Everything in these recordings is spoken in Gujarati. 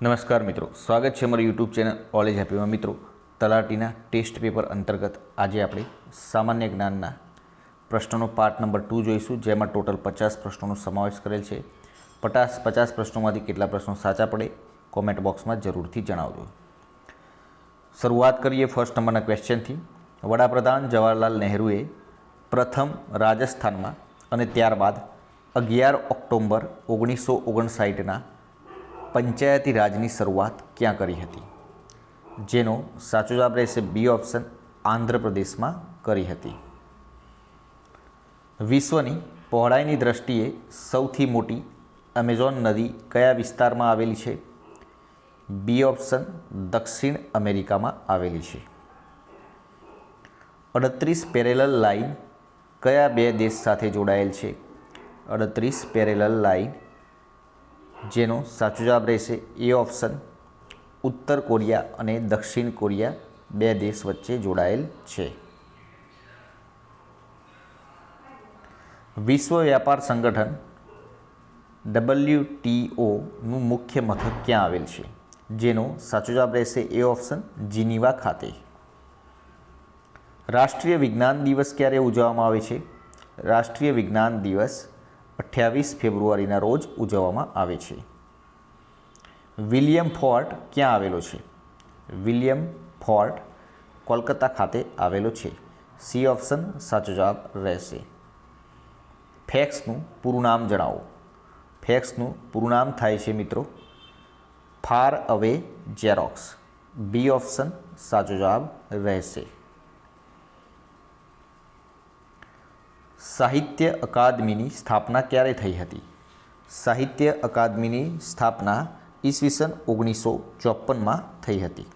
નમસ્કાર મિત્રો. સ્વાગત છે અમારી યુટ્યુબ ચેનલ ઓલેજ હેપીમાં મિત્રો, તલાટીના ટેસ્ટ પેપર અંતર્ગત આજે આપણે સામાન્ય જ્ઞાનના પ્રશ્નોનો પાર્ટ નંબર ટુ જોઈશું, જેમાં ટોટલ પચાસ પ્રશ્નોનો સમાવેશ કરેલ છે. પચાસ પચાસ પ્રશ્નોમાંથી કેટલા પ્રશ્નો સાચા પડે કોમેન્ટ બોક્સમાં જરૂરથી જણાવજો. શરૂઆત કરીએ ફર્સ્ટ નંબરના ક્વેશ્ચનથી વડાપ્રધાન જવાહરલાલ નહેરુએ પ્રથમ રાજસ્થાનમાં અને ત્યારબાદ અગિયાર ઓક્ટોબર ઓગણીસો ઓગણસાઠના પંચાયતી રાજની શરૂઆત ક્યાં કરી હતી? જેનો સાચો જવાબ રહેશે બી ઓપ્શન આંધ્રપ્રદેશમાં કરી હતી. વિશ્વની પહોળાઈની દ્રષ્ટિએ સૌથી મોટી એમેઝોન નદી કયા વિસ્તારમાં આવેલી છે? બી ઓપ્શન દક્ષિણ અમેરિકામાં આવેલી છે. અડત્રીસ પેરેલલ લાઇન કયા બે દેશ સાથે જોડાયેલ છે? અડત્રીસ પેરેલલ લાઇન જેનો સાચો જવાબ રહેશે એ ઓપ્શન ઉત્તર કોરિયા અને દક્ષિણ કોરિયા બે દેશ વચ્ચે જોડાયેલ છે. વિશ્વ વ્યાપાર સંગઠન ડબલ્યુટીઓનું મુખ્ય મથક ક્યાં આવેલ છે? જેનો સાચો જવાબ રહેશે એ ઓપ્શન જીનીવા ખાતે. રાષ્ટ્રીય વિજ્ઞાન દિવસ ક્યારે ઉજવવામાં આવે છે? રાષ્ટ્રીય વિજ્ઞાન દિવસ અઠ્યાવીસ ફેબ્રુઆરીના રોજ ઉજવવામાં આવે છે. વિલિયમ ફોર્ટ ક્યાં આવેલો છે? વિલિયમ ફોર્ટ કોલકાતા ખાતે આવેલો છે. સી ઓપ્શન સાચો જવાબ રહેશે. ફેક્સનું પૂરું નામ જણાવો. ફેક્સનું પૂરું નામ થાય છે મિત્રો. Far away Xerox. બી ઓપ્શન સાચો જવાબ રહેશે. સાહિત્ય અકાદમીની સ્થાપના ક્યારે થઈ હતી? સાહિત્ય અકાદમીની સ્થાપના ઈસવીસન ઓગણીસો ચોપનમાં થઈ હતી.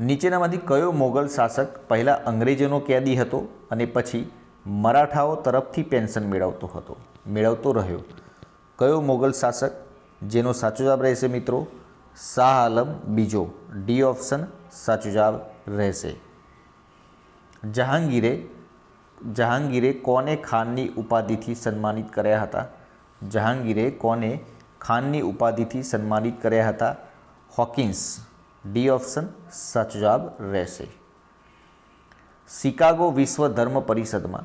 નીચેનામાંથી કયો મોગલ શાસક પહેલાં અંગ્રેજોનો કેદી હતો અને પછી મરાઠાઓ તરફથી પેન્શન મેળવતો હતો, મેળવતો રહ્યો? કયો મોગલ શાસક, જેનો સાચો જવાબ રહેશે મિત્રો? શાહ આલમ, બીજો ડી ઓપ્શન સાચો જવાબ રહેશે. જહાંગીરે જહાંગીરે કોને ખાનની ઉપાધિથી સન્માનિત કર્યા હતા? જહાંગીરે કોને ખાનની ઉપાધિથી સન્માનિત કર્યા હતા? હોકિન્સ, ડી ઓપ્શન, સાચો જવાબ રહેશે. શિકાગો વિશ્વ ધર્મ પરિષદમાં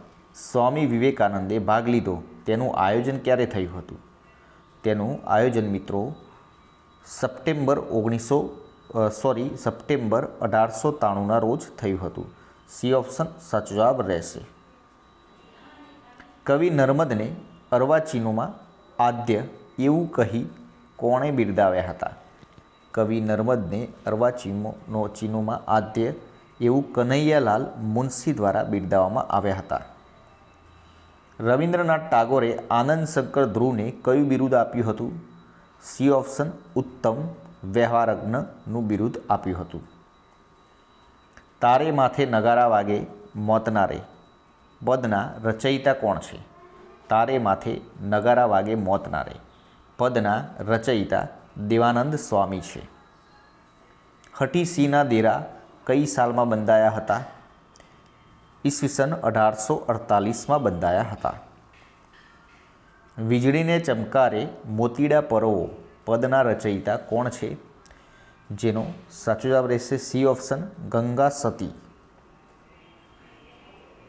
સ્વામી વિવેકાનંદે ભાગ લીધો. તેનું આયોજન ક્યારે થયું હતું? તેનું આયોજન મિત્રો સપ્ટેમ્બર ઓગણીસો સોરી, સપ્ટેમ્બર અઢારસો ત્રાણુંના રોજ થયું હતું. સી ઓપ્શન, સાચો જવાબ રહેશે. કવિ નર્મદને અર્વાચીનોમાં આદ્ય એવું કહી કોણે બિરદાવ્યા હતા? કવિ નર્મદને અર્વાચીનો ચીનોમાં આદ્ય એવું કનૈયાલાલ મુનશી દ્વારા બિરદાવવામાં આવ્યા હતા. રવિન્દ્રનાથ ટાગોરે આનંદ શંકર ધ્રુવને કયું બિરુદ આપ્યું હતું? સી ઓપ્શન ઉત્તમ વ્યવહારજ્ઞનું બિરુદ આપ્યું હતું. તારે માથે નગારા વાગે મોતનારે. પદના રચયિતા કોણ છે? તારે માથે નગારા વાગે મોતનારે પદના રચયિતા દેવાનંદ સ્વામી છે. હઠીસિંહના દેરા કઈ સાલમાં બંધાયા હતા? ઈસવીસન અઢારસો અડતાલીસમાં બંધાયા હતા. વીજળીને ચમકારે મોતીડા પરોવો પદના રચયિતા કોણ છે? જેનો સાચો જવાબ રહેશે સી ઓપ્શન ગંગા સતી.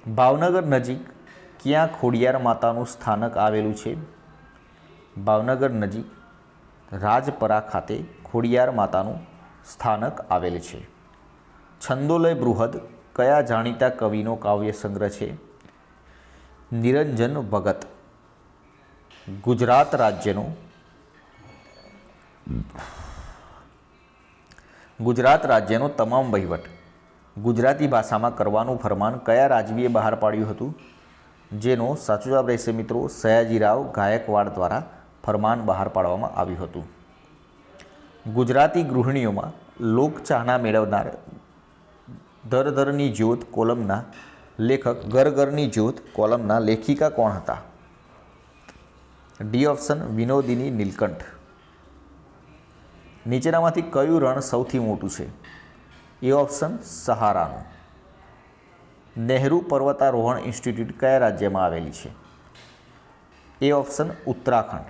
ભાવનગર નજીક ક્યાં ખોડિયાર માતાનું સ્થાનક આવેલું છે? ભાવનગર નજીક રાજપરા ખાતે ખોડિયાર માતાનું સ્થાનક આવેલ છે. છંદોલય બૃહદ કયા જાણીતા કવિનો કાવ્ય સંગ્રહ છે? નિરંજન ભગત, ગુજરાત રાજ્યનો ગુજરાત રાજ્યનો તમામ વહીવટ. ગુજરાતી ભાષામાં કરવાનું ફરમાન કયા રાજવીએ બહાર પાડ્યું હતું? જેનો સાચો જવાબ રહેશે મિત્રો સયાજીરાવ ગાયકવાડ દ્વારા ફરમાન બહાર પાડવામાં આવ્યું હતું. ગુજરાતી ગૃહિણીઓમાં લોકચાહના મેળવનાર દર દરની જ્યોત કોલમના લેખક, ઘરઘરની જ્યોત કોલમના લેખિકા કોણ હતા? D option Vinodini Neelkanth. નીચેનામાંથી કયું રણ સૌથી મોટું છે? એ ઓપ્શન સહારાનું. નહેરુ પર્વતારોહણ ઇન્સ્ટિટ્યૂટ કયા રાજ્યમાં આવેલી છે? A option Uttarakhand.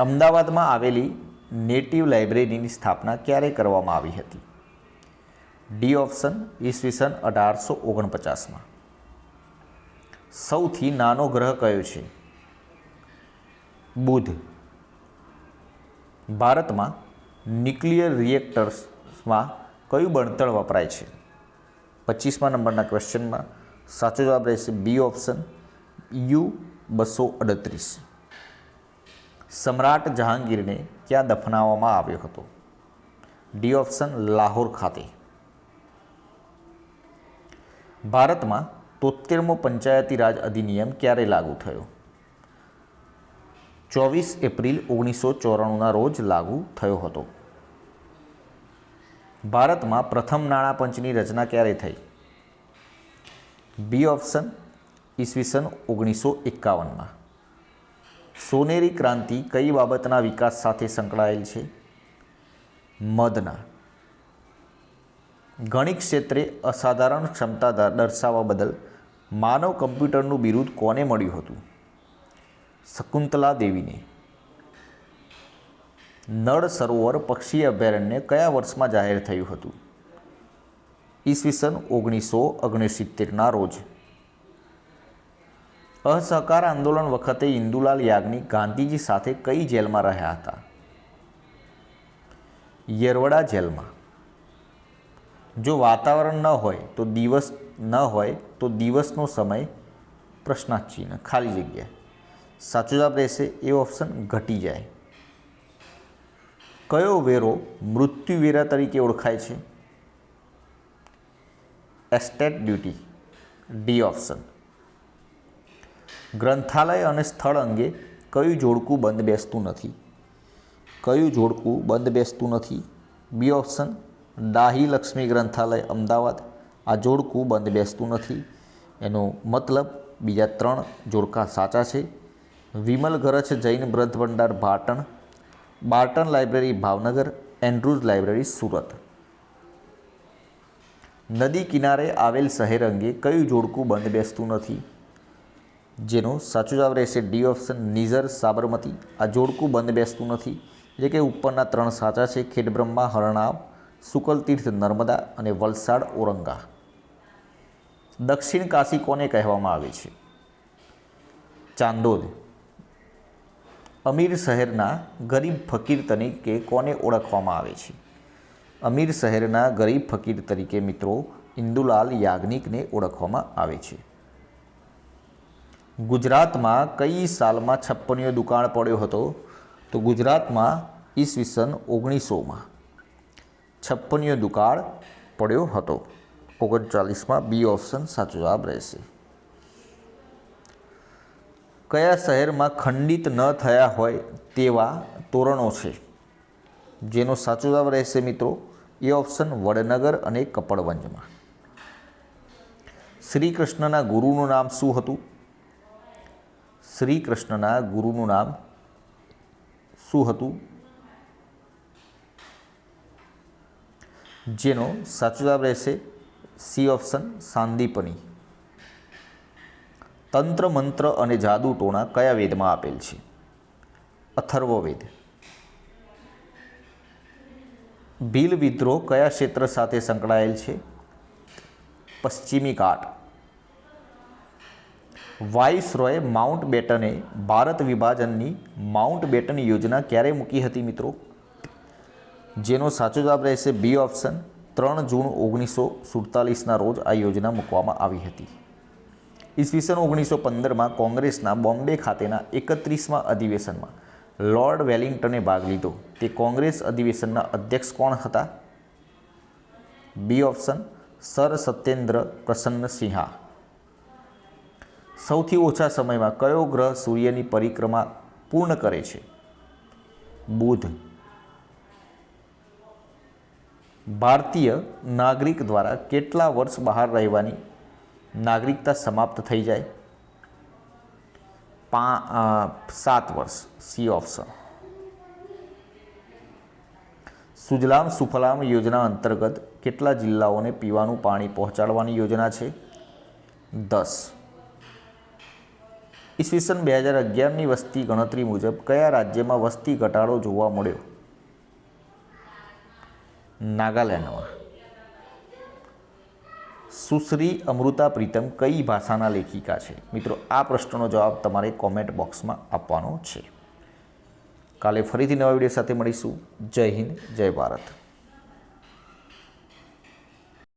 અમદાવાદમાં આવેલી નેટિવ લાઇબ્રેરીની સ્થાપના ક્યારે કરવામાં આવી હતી? ડી ઓપ્શન ઈસવીસન અઢારસો ઓગણપચાસમાં. સૌથી નાનો ગ્રહ કયો છે? બુધ. ભારતમાં ન્યુક્લિયર રિએક્ટર્સમાં કયું બળતણ વપરાય છે? પચીસમા નંબરના ક્વેશ્ચનમાં સાચો જવાબ રહેશે બી ઓપ્શન. યુ બસો અડત્રીસ. સમ્રાટ જહાંગીરને ક્યાં દફનાવવામાં આવ્યો હતો? ડી ઓપ્શન લાહોર ખાતે. ભારતમાં તોતેરમો પંચાયતી રાજ અધિનિયમ ક્યારે લાગુ થયો? ચોવીસ એપ્રિલ ઓગણીસો ચોરાણુંના રોજ લાગુ થયો હતો. ભારતમાં પ્રથમ નાણાં પંચની રચના ક્યારે થઈ? બી ઓપ્શન ઈસવીસન ઓગણીસો એકાવનમાં. સોનેરી ક્રાંતિ કઈ બાબતના વિકાસ સાથે સંકળાયેલ છે? મધના ગણિત ક્ષેત્રે અસાધારણ ક્ષમતા દર્શાવવા બદલ માનવ કમ્પ્યુટરનું બિરુદ કોને મળ્યું હતું? શકુંતલા દેવીને. નળ સરોવર પક્ષી અભયારણ્ય કયા વર્ષમાં જાહેર થયું હતું? ઈસવીસન ઓગણીસો ઓગણસિત્તેરના રોજ. અસહકાર આંદોલન વખતે ઇન્દુલાલ યાજ્ઞિક ગાંધીજી સાથે કઈ જેલમાં રહ્યા હતા? યરવડા જેલમાં. જો વાતાવરણ ન હોય તો દિવસ ન હોય તો દિવસનો સમય પ્રશ્નાચિહ્ન, ખાલી જગ્યા. સાચો જવાબ રહેશે એ ઓપ્શન ઘટી જાય. કયો વેરો મૃત્યુ વેરા તરીકે ઓળખાય છે? એસ્ટેટ ડ્યુટી ડી ઓપ્શન ગ્રંથાલય અને સ્થળ અંગે કયું જોડકું બંધ બેસતું નથી? કયું જોડકું બંધ બેસતું નથી? બી ઓપ્શન દાહી લક્ષ્મી ગ્રંથાલય, અમદાવાદ. આ જોડકું બંધ બેસતું નથી. એનો મતલબ બીજા ત્રણ જોડકા સાચા છે. વિમલ ગરજ જૈન ગ્રંથ ભંડાર Patan Barton library Bhavnagar Andrews library Surat. નદી કિનારે આવેલ શહેર અંગે કયું જોડકું બંધ બેસતું નથી? જેનો સાચો જવાબ રહેશે ડી ઓપ્શન નિઝર સાબરમતી. આ જોડકું બંધ બેસતું નથી એટલે કે ઉપરના ત્રણ સાચા છે, ખેડબ્રહ્મા, હરણાવ શુકલતીર્થ નર્મદા અને વલસાડ ઓરંગા દક્ષિણ કાશી કોને કહેવામાં આવે છે? ચાંદોદ. અમીર શહેરના ગરીબ ફકીર તરીકે કોને ઓળખવામાં આવે છે? અમીર શહેરના ગરીબ ફકીર તરીકે મિત્રો ઇન્દુલાલ યાજ્ઞિકને ઓળખવામાં આવે છે. ગુજરાતમાં કઈ સાલમાં છપ્પનિયો દુકાળ પડ્યો હતો? તો ગુજરાતમાં ઈસવીસન ઓગણીસોમાં છપ્પનિયો દુકાળ પડ્યો હતો. ઓગણચાલીસમાં બી ઓપ્શન સાચો જવાબ રહેશે. કયા શહેરમાં ખંડિત ન થયા હોય તેવા તોરણો છે? જેનો સાચો જવાબ રહેશે મિત્રો, એ ઓપ્શન વડનગર અને કપડવંજમાં. શ્રી કૃષ્ણના ગુરુનું નામ શું હતું? શ્રી કૃષ્ણના ગુરુનું નામ શું હતું? જેનો સાચો જવાબ રહેશે સી ઓપ્શન સાંદીપની. તંત્ર મંત્ર અને જાદુ ટોણા કયા વેદમાં આપેલ છે? અથર્વવેદ. ભીલ વિદ્રોહ કયા ક્ષેત્ર સાથે સંકળાયેલ છે? પશ્ચિમી ઘાટ. વાઇસરોય માઉન્ટ બેટને ભારત વિભાજનની માઉન્ટ બેટન યોજના ક્યારે મૂકી હતી મિત્રો? જેનો સાચો જવાબ રહેશે બી ઓપ્શન. ત્રણ જૂન ઓગણીસો સુડતાલીસના રોજ આ યોજના મૂકવામાં આવી હતી. ઈસવીસન ઓગણીસો પંદરમાં કોંગ્રેસના બોમ્બે ખાતેના એકત્રીસમાં અધિવેશનમાં લોર્ડ વેલિંગ્ટને ભાગ લીધો. તે કોંગ્રેસ અધિવેશનના અધ્યક્ષ કોણ હતા? બી ઓપ્શન, સર સત્યેન્દ્ર પ્રસન્ન સિંહા. સૌથી ઓછા સમયમાં કયો ગ્રહ સૂર્યની પરિક્રમા પૂર્ણ કરે છે? બુધ. ભારતીય નાગરિક દ્વારા કેટલા વર્ષ બહાર રહેવાની નાગરિકતા સમાપ્ત થઈ જાય. પા સાત વર્ષ સી ઓપ્શન સુજલામ સુફલામ યોજના અંતર્ગત કેટલા જિલ્લાઓને પીવાનું પાણી પહોંચાડવાની યોજના છે? દસ. ઈસવીસન બે હજાર અગિયારની વસ્તી ગણતરી મુજબ કયા રાજ્યમાં વસ્તી ઘટાડો જોવા મળ્યો? નાગાલેન્ડમાં. સુશ્રી અમૃતા પ્રીતમ કઈ ભાષાના લેખિકા છે? મિત્રો, આ પ્રશ્નનો જવાબ તમારે કોમેન્ટ બોક્સમાં આપવાનો છે. કાલે ફરીથી નવા વીડિયો સાથે મળીશું. જય હિન્દ, જય ભારત.